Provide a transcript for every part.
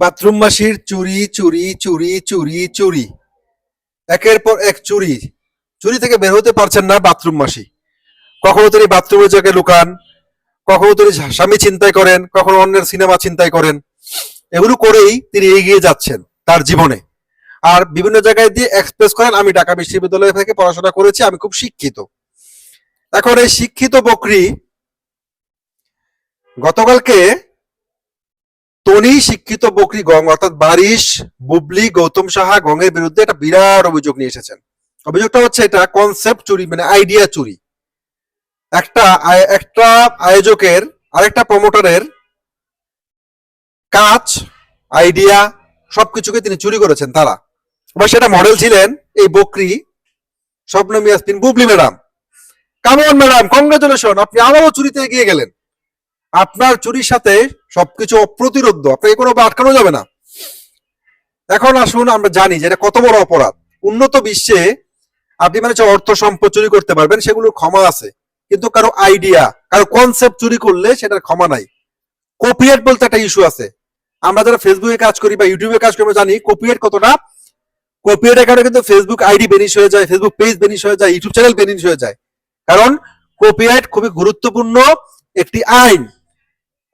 Bathroom মাসির চুরি চুরি চুরি চুরি চুরি। একের পর এক চুরি। চুরি থেকে বের হতে পারছেন না বাথরুম মাসি কখনো তিনি বাথরুমের জায়গায় লুকান, কখনো তিনি স্বামী চিন্তাই করেন, কখনো অন্যের সিনেমা চিন্তাই করেন। এগুলো করেই তিনি এগিয়ে যাচ্ছেন তার জীবনে। আর বিভিন্ন জায়গায় দিয়ে এক্সপ্রেস করেন, আমি ঢাকা বিশ্ববিদ্যালয় থেকে পড়াশোনা করেছি, আমি খুব শিক্ষিত। এখন এই শিক্ষিত বকরি গতকালকে তনি, শিক্ষিত বকরি গং অর্থাৎ বারিশ, বুবলি, গৌতম সাহা গঙের বিরুদ্ধে একটা বিরাট অভিযোগ নিয়ে এসেছেন। অভিযোগটা হচ্ছে এটা কনসেপ্ট চুরি মানে আইডিয়া চুরি। একটা একটা আয়োজকের, আরেকটা প্রমোটারের কাজ আইডিয়া সবকিছুকে তিনি চুরি করেছেন, তারা। এবার সেটা মডেল ছিলেন এই বকরি স্বপ্ন মিয়াসমিন Bubly madam. Come on madam congratulation আপনি আবারও চুরিতে এগিয়ে গেলেন। আপনার চুরির সাথে সবকিছু অপ্রতিরোধ আপনাকে কোনো আটকানো যাবে না। এখন আসুন, আমরা জানি যে এটা কত বড় অপরাধ। উন্নত বিশ্বে আপনি মানে অর্থ সম্পদ চুরি করতে পারবেন, সেগুলোর ক্ষমা আছে। কিন্তু কারও আইডিয়া কারও কনসেপ্ট চুরি করলে সেটার ক্ষমা নাই। কপিরাইট বলতে একটা ইস্যু আছে। আমরা যারা ফেসবুকে কাজ করি বা ইউটিউবে কাজ করি, আমরা জানি কপিরাইট কতটা। কপিরাইটের কারণে কিন্তু ফেসবুক আইডি বেনিশ হয়ে যায় ফেসবুক পেজ বেনিশ হয়ে যায় ইউটিউব চ্যানেল বেনিশ হয়ে যায়। কারণ কপিরাইট খুবই গুরুত্বপূর্ণ একটি আইন।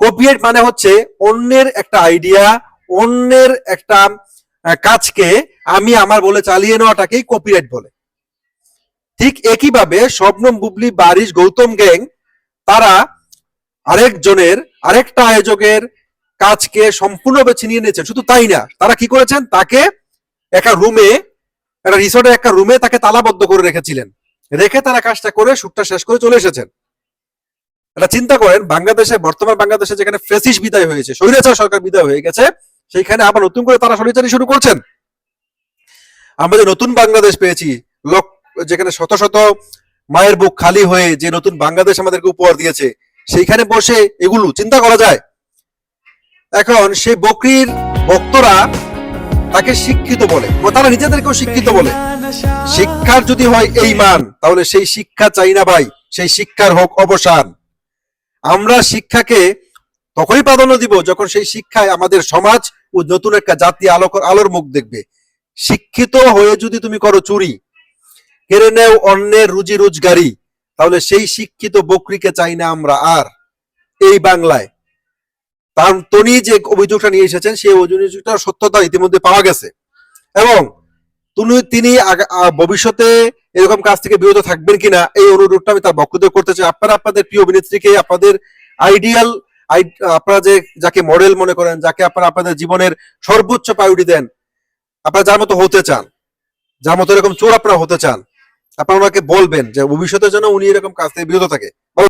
কপিরাইট মানে হচ্ছে অন্যের একটা আইডিয়া অন্যের একটা কাজকে আমি আমার বলে চালিয়ে নেওয়াটাকেই কপিরাইট বলে। ঠিক একইভাবে শবনম বুবলি, বারিশ, গৌতম গ্যাং, তারা আরেকজনের, আরেকটা আয়োজকের কাজকে সম্পূর্ণভাবে ছিনিয়ে নিয়েছেন। শুধু তাই না, তারা কি করেছেন? তাকে একটা রুমে, একটা রিসোর্টের একটা রুমে তাকে তালাবদ্ধ করে রেখেছিলেন। রেখে তারা কাজটা করে শুটটা শেষ করে চলে এসেছেন। এটা চিন্তা করেন, বাংলাদেশে, বর্তমান বাংলাদেশে যেখানে ফেসিস বিদায় হয়েছে, স্বৈরাচার সরকার বিদায় হয়ে গেছে, সেইখানে আবার নতুন করে তারা স্বৈরাচারী শুরু করছেন। আমরা যে নতুন বাংলাদেশ পেয়েছি, লোক যেখানে শত শত মায়ের বুক খালি হয়ে যে নতুন বাংলাদেশ আমাদেরকে উপহার দিয়েছে, সেইখানে বসে এগুলো চিন্তা করা যায়। এখন সেই বকরির ভক্তরা তাকে শিক্ষিত বলে তারা নিজেদেরকেও শিক্ষিত বলে। শিক্ষার যদি হয় এই মান, তাহলে সেই শিক্ষা চাই না ভাই, সেই শিক্ষার হোক অবসান। আমরা শিক্ষাকে তখনই প্রাধান্য দিব যখন সেই শিক্ষায় আমাদের সমাজ ও নতুন একটা জাতি আলো আলোর মুখ দেখবে। শিক্ষিত হয়ে যদি তুমি করো চুরি, কেড়ে নেও অন্যের রুজি রোজগারি, তাহলে সেই শিক্ষিত বকরিকে চাই না আমরা আর। এই বাংলায়। তার তনি যে অভিযোগটা নিয়ে এসেছেন, সেই অভিযোগটার সত্যতা ইতিমধ্যে পাওয়া গেছে। এবং তিনি তিনি ভবিষ্যতে এরকম কাজ থেকে বিরত থাকবেন কিনা, এই অনুরোধটা আমি তার বক্তব্য করতে চাই। আপনারা আপনাদের প্রিয় অভিনেত্রীকে, আপনাদের আইডিয়াল আপনারা যে, যাকে মডেল মনে করেন, যাকে আপনারা আপনাদের জীবনের সর্বোচ্চ প্রায়োরিটি দেন, আপনারা যার মতো হতে চান, যার মতো এরকম চোর আপনারা হতে চান, আপনারা ওনাকে বলবেন যে ভবিষ্যতের জন্য উনি এরকম কাজ থেকে বিরত থাকে।